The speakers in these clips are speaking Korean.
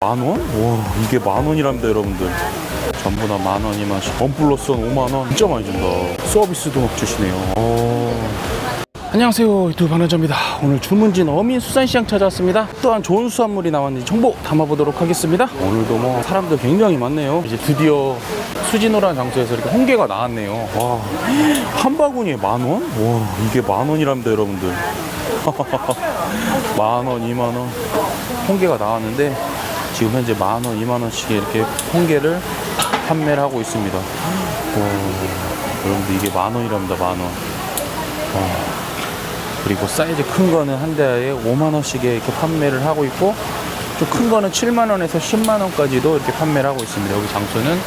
만 원? 와 이게 만 원이랍니다 여러분들. 전부 다 만 원, 이만 원, 원 플러스 원 5만 원. 진짜 많이 준다. 서비스도 막 주시네요. 어. 안녕하세요 유튜브 반원자입니다. 오늘 주문진 어민 수산시장 찾아왔습니다. 또한 좋은 수산물이 나왔는지 정보 담아보도록 하겠습니다. 오늘도 뭐 사람들 굉장히 많네요. 이제 드디어 수진호라는 장소에서 이렇게 홍게가 나왔네요. 와한 바구니에 만 원? 와 이게 만 원이랍니다 여러분들. 만 원, 이만 원. 홍게가 나왔는데 지금 현재 만 원, 이만 원씩 이렇게 홍게를 판매를 하고 있습니다. 와, 여러분들 이게 만 원이랍니다, 만 원. 와, 그리고 사이즈 큰 거는 한 대에 5만 원씩에 이렇게 판매를 하고 있고 좀 큰 거는 7만 원에서 10만 원까지도 이렇게 판매를 하고 있습니다. 여기 장소는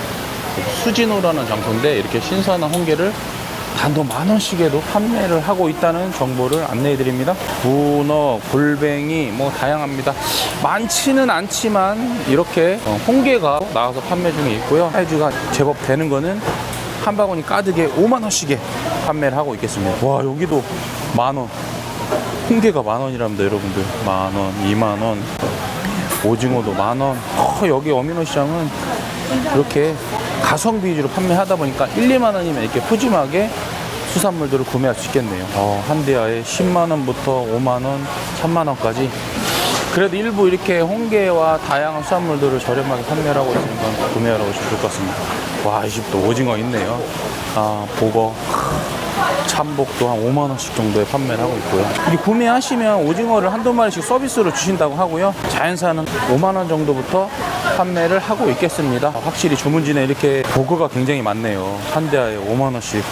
수진호라는 장소인데 이렇게 신선한 홍게를 단돈 만 원씩에도 판매를 하고 있다는 정보를 안내해 드립니다. 문어, 골뱅이 뭐 다양합니다. 많지는 않지만 이렇게 어, 홍게가 나와서 판매 중에 있고요. 사이즈가 제법 되는 거는 한 바구니 가득에 5만 원씩에 판매를 하고 있겠습니다. 와 여기도 만 원. 홍게가 만 원이랍니다, 여러분들. 만 원, 2만 원. 오징어도 만 원. 어, 여기 어민호 시장은 이렇게 가성비 위주로 판매하다 보니까 1, 2만 원이면 이렇게 푸짐하게 수산물들을 구매할 수 있겠네요. 어, 한 대야에 10만 원부터 5만 원, 3만 원까지. 그래도 일부 이렇게 홍게와 다양한 수산물들을 저렴하게 판매를 하고 있으니까 구매하러 오시면 좋을 것 같습니다. 와, 이 집도 오징어 있네요. 아, 보거. 참복도 한 5만 원씩 정도에 판매를 하고 있고요. 이 구매하시면 오징어를 한두 마리씩 서비스로 주신다고 하고요. 자연산은 5만 원 정도부터 판매를 하고 있겠습니다. 확실히 주문진에 이렇게 보거가 굉장히 많네요. 한 대에 5만 원씩.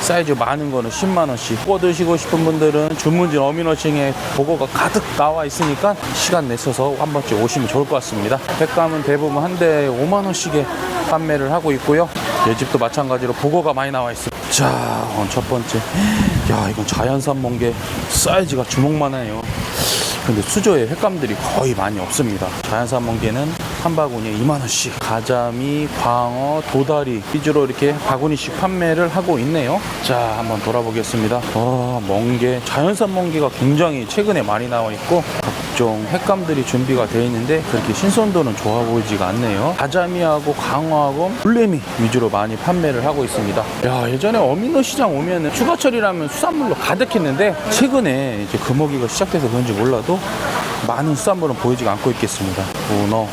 사이즈 많은 거는 10만 원씩. 구워 드시고 싶은 분들은 주문진 어민어싱에 보고가 가득 나와 있으니까 시간 내셔서 한 번쯤 오시면 좋을 것 같습니다. 백감은 대부분 한 대에 5만 원씩에 판매를 하고 있고요. 내 집도 마찬가지로 보고가 많이 나와 있습니다. 자, 첫 번째. 야, 이건 자연산 멍게 사이즈가 주먹만 해요. 근데 수조에 횟감들이 거의 많이 없습니다. 자연산 멍게는 한 바구니에 2만원씩. 가자미, 광어, 도다리 위주로 이렇게 바구니씩 판매를 하고 있네요. 자, 한번 돌아보겠습니다. 와, 멍게. 자연산 멍게가 굉장히 최근에 많이 나와 있고, 각종 횟감들이 준비가 되어 있는데, 그렇게 신선도는 좋아 보이지가 않네요. 가자미하고 광어하고 물레미 위주로 많이 판매를 하고 있습니다. 야, 예전에 어민호 시장 오면은 휴가철이라면 수산물로 가득했는데, 최근에 이제 금어기가 시작돼서 그런지 몰라도 많은 수산물은 보이지가 않고 있겠습니다. 문어,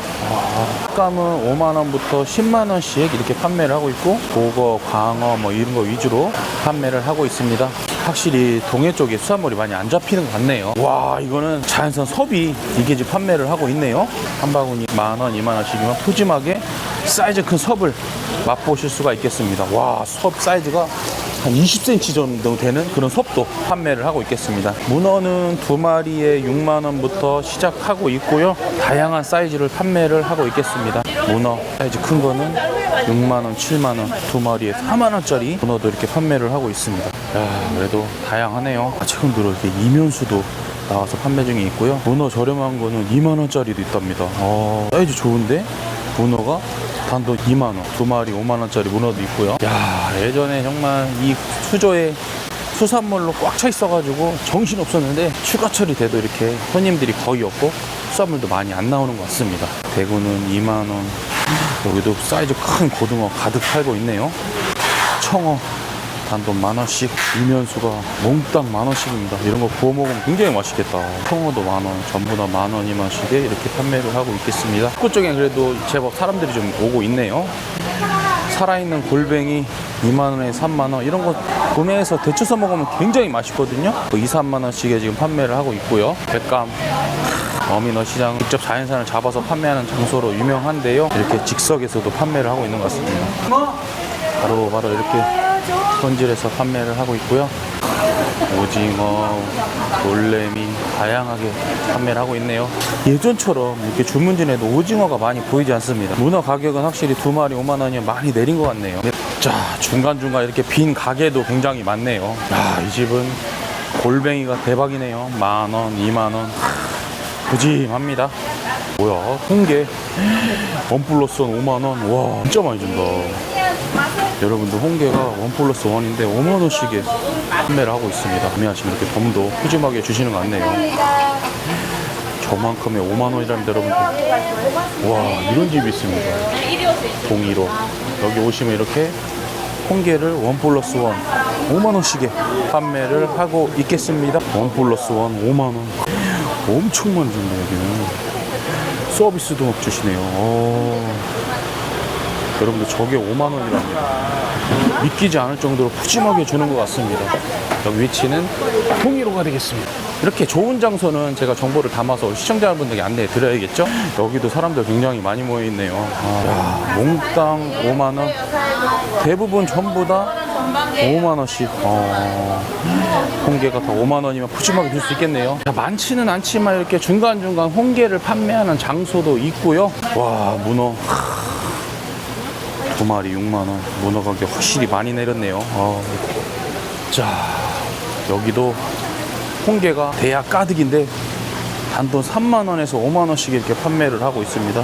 감은 5만 원부터 10만 원씩 이렇게 판매를 하고 있고, 보거, 광어 뭐 이런 거 위주로 판매를 하고 있습니다. 확실히 동해 쪽에 수산물이 많이 안 잡히는 것 같네요. 와, 이거는 자연산 섭이 이게 지금 판매를 하고 있네요. 한 바구니 만 원, 2만 원씩이면 푸짐하게 사이즈 큰 섭을 맛보실 수가 있겠습니다. 와, 섭 사이즈가 한 20cm 정도 되는 그런 섭도 판매를 하고 있겠습니다. 문어는 두 마리에 6만 원부터 시작하고 있고요. 다양한 사이즈를 판매를 하고 있겠습니다. 문어 사이즈 큰 거는 6만 원, 7만 원, 두 마리에 4만 원짜리 문어도 이렇게 판매를 하고 있습니다. 야, 그래도 다양하네요. 아, 최근 들어 이렇게 이면수도 나와서 판매 중에 있고요. 문어 저렴한 거는 2만 원짜리도 있답니다. 어, 사이즈 좋은데 문어가 단돈 2만 원, 두 마리 5만 원짜리 문어도 있고요. 야, 예전에 정말 이 수조에 수산물로 꽉 차 있어가지고 정신 없었는데 휴가철이 돼도 이렇게 손님들이 거의 없고 수산물도 많이 안 나오는 것 같습니다. 대구는 2만 원, 여기도 사이즈 큰 고등어 가득 팔고 있네요. 청어 단돈 만 원씩 이면수가 몽땅 만 원씩입니다. 이런 거 구워 먹으면 굉장히 맛있겠다. 청어도 만 원, 전부 다 만 원, 이만 원씩에 이렇게 판매를 하고 있겠습니다. 그쪽에 그래도 제법 사람들이 좀 오고 있네요. 살아있는 골뱅이 2만 원에 3만 원 이런 거 구매해서 데쳐 서 먹으면 굉장히 맛있거든요. 2, 3만 원씩에 지금 판매를 하고 있고요. 백감 어민어 시장 직접 자연산을 잡아서 판매하는 장소로 유명한데요. 이렇게 직석에서도 판매를 하고 있는 것 같습니다. 바로 바로 이렇게 손질해서 판매를 하고 있고요. 오징어, 놀래미 다양하게 판매를 하고 있네요. 예전처럼 이렇게 주문진에도 오징어가 많이 보이지 않습니다. 문어 가격은 확실히 두 마리 5만 원이면 많이 내린 것 같네요. 네. 자 중간중간 이렇게 빈 가게도 굉장히 많네요. 야, 이 집은 골뱅이가 대박이네요. 만 원, 2만 원. 부짐합니다. 뭐야, 홍게. 원 플러스 원 5만 원. 와, 진짜 많이 준다. 여러분들 홍게가 원 플러스 원인데 5만원씩에 판매를 하고 있습니다. 구매하시면 이렇게 덤도 푸짐하게 주시는 것 같네요. 저만큼의 5만 원이랍니다, 여러분들. 와, 이런 집이 있습니다. 동의로. 여기 오시면 이렇게 홍게를 원 플러스 원 5만 원씩에 판매를 하고 있겠습니다. 원 플러스 원 5만 원. 엄청 많이 준다 여기는. 서비스도 막 주시네요. 어. 여러분들 저게 5만 원이랍니다. 믿기지 않을 정도로 푸짐하게 주는 것 같습니다. 여기 위치는 통일호가 되겠습니다. 이렇게 좋은 장소는 제가 정보를 담아서 시청자분들께 안내해 드려야겠죠? 여기도 사람들 굉장히 많이 모여 있네요. 아, 야, 몽땅 5만 원. 대부분 전부 다 5만 원씩. 어, 홍게가 다 5만 원이면 푸짐하게 줄 수 있겠네요. 자, 많지는 않지만 이렇게 중간중간 홍게를 판매하는 장소도 있고요. 와, 문어. 두 마리 6만 원. 문어 가격 확실히 많이 내렸네요. 어. 자, 여기도 홍게가 대야 가득인데 단돈 3만 원에서 5만 원씩 이렇게 판매를 하고 있습니다.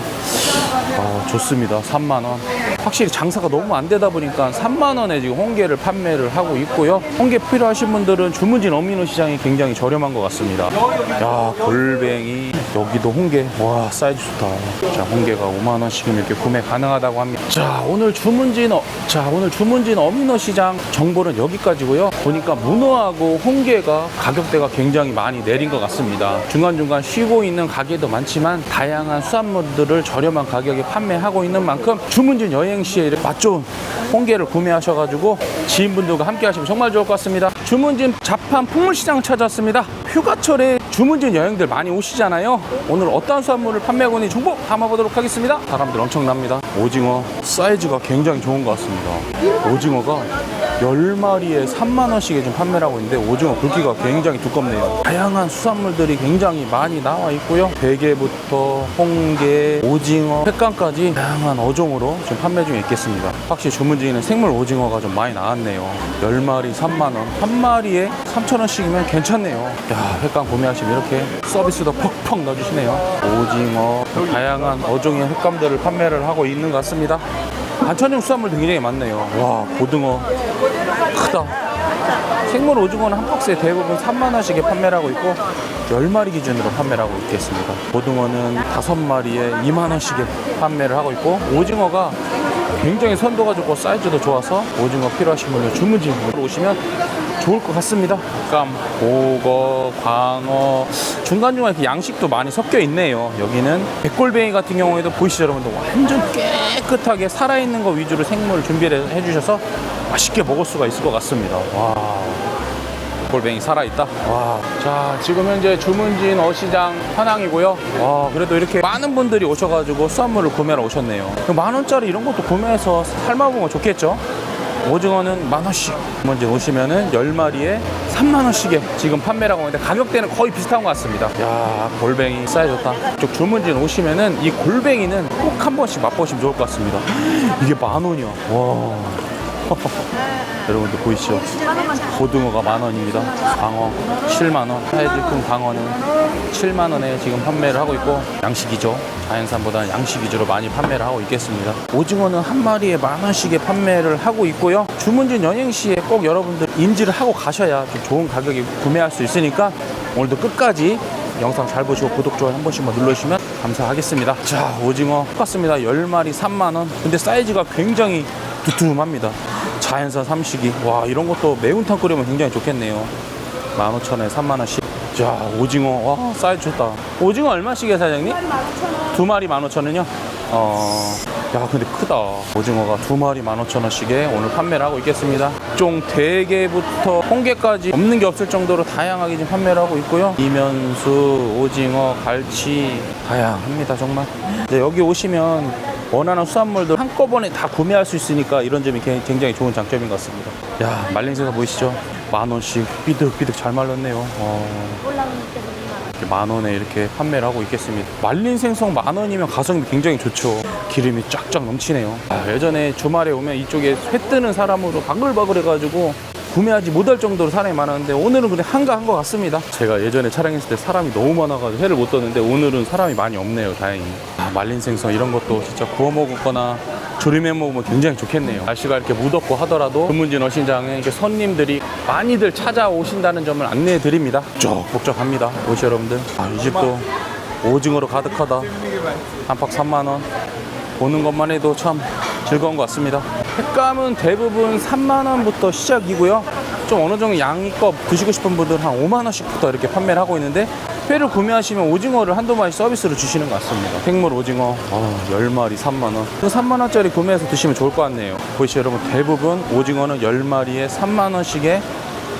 어, 좋습니다. 3만 원. 확실히 장사가 너무 안 되다 보니까 3만 원에 지금 홍게를 판매를 하고 있고요. 홍게 필요하신 분들은 주문진 어민호 시장이 굉장히 저렴한 것 같습니다. 야, 골뱅이 여기도 홍게. 와, 사이즈 좋다. 자, 홍게가 5만 원씩은 이렇게 구매 가능하다고 합니다. 자, 오늘 주문진 어, 자, 오늘 주문진 어민호 시장 정보는 여기까지고요. 보니까 문어하고 홍게가 가격대가 굉장히 많이 내린 것 같습니다. 중간중간 쉬고 있는 가게도 많지만 다양한 수산물들을 저렴한 가격에 판매하고 있는 만큼 주문진 여행 시에 이렇게 맛 좋은 홍게를 구매하셔가지고 지인분들과 함께 하시면 정말 좋을 것 같습니다. 주문진 자판 풍물시장 찾았습니다. 휴가철에 주문진 여행들 많이 오시잖아요. 오늘 어떤 수산물을 판매하고 있는지 정보 담아보도록 하겠습니다. 사람들 엄청납니다. 오징어 사이즈가 굉장히 좋은 것 같습니다. 오징어가 10마리에 3만원씩에 지금 판매를 하고 있는데 오징어 굵기가 굉장히 두껍네요. 다양한 수산물들이 굉장히 많이 나와 있고요. 대게부터 홍게, 오징어, 횟감까지 다양한 어종으로 지금 판매 중에 있겠습니다. 확실히 주문지는 생물 오징어가 좀 많이 나왔네요. 10마리 3만원, 한 마리에 3천원씩이면 괜찮네요. 야, 횟감 구매하시면 이렇게 서비스도 퍽퍽 넣어주시네요. 오징어, 다양한 어종의 횟감들을 판매를 하고 있는 것 같습니다. 반찬용 수산물도 굉장히 많네요. 와, 고등어. 크다. 생물 오징어는 한 박스에 대부분 3만 원씩에 판매를 하고 있고 10마리 기준으로 판매를 하고 있겠습니다. 고등어는 5마리에 2만 원씩에 판매를 하고 있고 오징어가 굉장히 선도가 좋고 사이즈도 좋아서 오징어 필요하신 분은 주문진으로 오시면 좋을 것 같습니다. 감, 보거, 광어 중간중간 이렇게 양식도 많이 섞여 있네요. 여기는 백골뱅이 같은 경우에도 보이시죠 여러분들 완전 깨끗하게 살아있는 거 위주로 생물을 준비를 해주셔서 맛있게 먹을 수가 있을 것 같습니다. 와. 골뱅이 살아있다. 와. 자, 지금 현재 주문진 어시장 현황이고요. 와, 그래도 이렇게 많은 분들이 오셔가지고 수산물을 구매하러 오셨네요. 만 원짜리 이런 것도 구매해서 삶아보면 좋겠죠? 오징어는 만 원씩. 먼저 오시면은 10마리에 3만 원씩에 지금 판매를 하고 있는데 가격대는 거의 비슷한 것 같습니다. 야, 골뱅이 좋다. 이쪽 주문진 오시면은 이 골뱅이는 꼭 한 번씩 맛보시면 좋을 것 같습니다. 이게 만 원이야. 와. 여러분들 보이시죠? 고등어가 만 원입니다. 광어 7만 원. 사이즈 큰 광어는 7만 원에 지금 판매를 하고 있고 양식이죠. 자연산보다는 양식 위주로 많이 판매를 하고 있겠습니다. 오징어는 한 마리에 만 원씩에 판매를 하고 있고요. 주문진 여행 시에 꼭 여러분들 인지를 하고 가셔야 좀 좋은 가격에 구매할 수 있으니까 오늘도 끝까지 영상 잘 보시고 구독, 좋아요 한 번씩만 눌러주시면 감사하겠습니다. 자, 오징어 똑같습니다. 10마리 3만원. 근데 사이즈가 굉장히 두툼합니다. 자연산 삼식이. 와, 이런 것도 매운탕 끓이면 굉장히 좋겠네요. 15,000원에 3만원씩. 자, 오징어. 와, 사이즈 좋다. 오징어 얼마씩이에요, 사장님? 두 마리 15,000원이요? 어, 야, 근데 크다. 오징어가 두 마리 15,000원씩에 오늘 판매를 하고 있겠습니다. 종 대게부터 홍게까지 없는 게 없을 정도로 다양하게 지금 판매를 하고 있고요. 이면수, 오징어, 갈치, 다양합니다, 정말. 네, 여기 오시면 원하는 수산물들 한꺼번에 다 구매할 수 있으니까 이런 점이 개- 굉장히 좋은 장점인 것 같습니다. 야, 말랭새가 보이시죠? 만 원씩 삐득삐득 잘 말랐네요. 어. 만 원에 이렇게 판매를 하고 있겠습니다. 말린 생선 만 원이면 가성비 굉장히 좋죠. 기름이 쫙쫙 넘치네요. 아, 예전에 주말에 오면 이쪽에 회 뜨는 사람으로 바글바글 해가지고 구매하지 못할 정도로 사람이 많았는데 오늘은 근데 한가한 것 같습니다. 제가 예전에 촬영했을 때 사람이 너무 많아가지고 회를 못 떴는데 오늘은 사람이 많이 없네요. 다행히. 아, 말린 생선 이런 것도 진짜 구워 먹거나 조림해 먹으면 굉장히 좋겠네요. 날씨가 이렇게 무덥고 하더라도 금문진 어신장에 이렇게 손님들이 많이들 찾아오신다는 점을 안내해 드립니다. 쭉 복잡합니다. 보시 여러분들. 아, 이 집도 오징어로 가득하다. 한팍 3만 원. 보는 것만 해도 참 즐거운 것 같습니다. 횟감은 대부분 3만원부터 시작이고요. 좀 어느 정도 양껏 드시고 싶은 분들은 한 5만원씩부터 이렇게 판매를 하고 있는데 회를 구매하시면 오징어를 한두 마리 서비스로 주시는 것 같습니다. 생물 오징어 어, 10마리 3만원. 그 3만원짜리 구매해서 드시면 좋을 것 같네요. 보이시죠 여러분 대부분 오징어는 10마리에 3만원씩에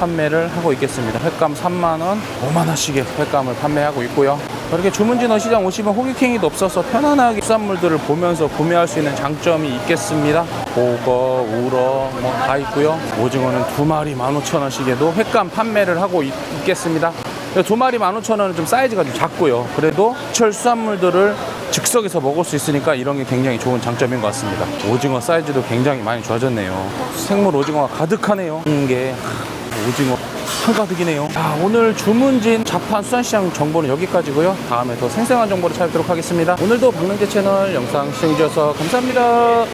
판매를 하고 있겠습니다. 횟감 3만원, 5만원씩의 횟감을 판매하고 있고요. 이렇게 주문진어 시장 오시면 호객행위도 없어서 편안하게 수산물들을 보면서 구매할 수 있는 장점이 있겠습니다. 보거, 우러 뭐 다 있고요. 오징어는 두 마리 15,000원씩에도 횟감 판매를 하고 있, 있겠습니다. 두 마리 15,000원은 좀 사이즈가 좀 작고요. 그래도 철 수산물들을 즉석에서 먹을 수 있으니까 이런 게 굉장히 좋은 장점인 것 같습니다. 오징어 사이즈도 굉장히 많이 좋아졌네요. 생물 오징어가 가득하네요. 이게 오징어 한가득이네요. 자, 오늘 주문진 자판 수산시장 정보는 여기까지고요. 다음에 더 생생한 정보를 찾도록 하겠습니다. 오늘도 박능재 채널 영상 시청해주셔서 감사합니다.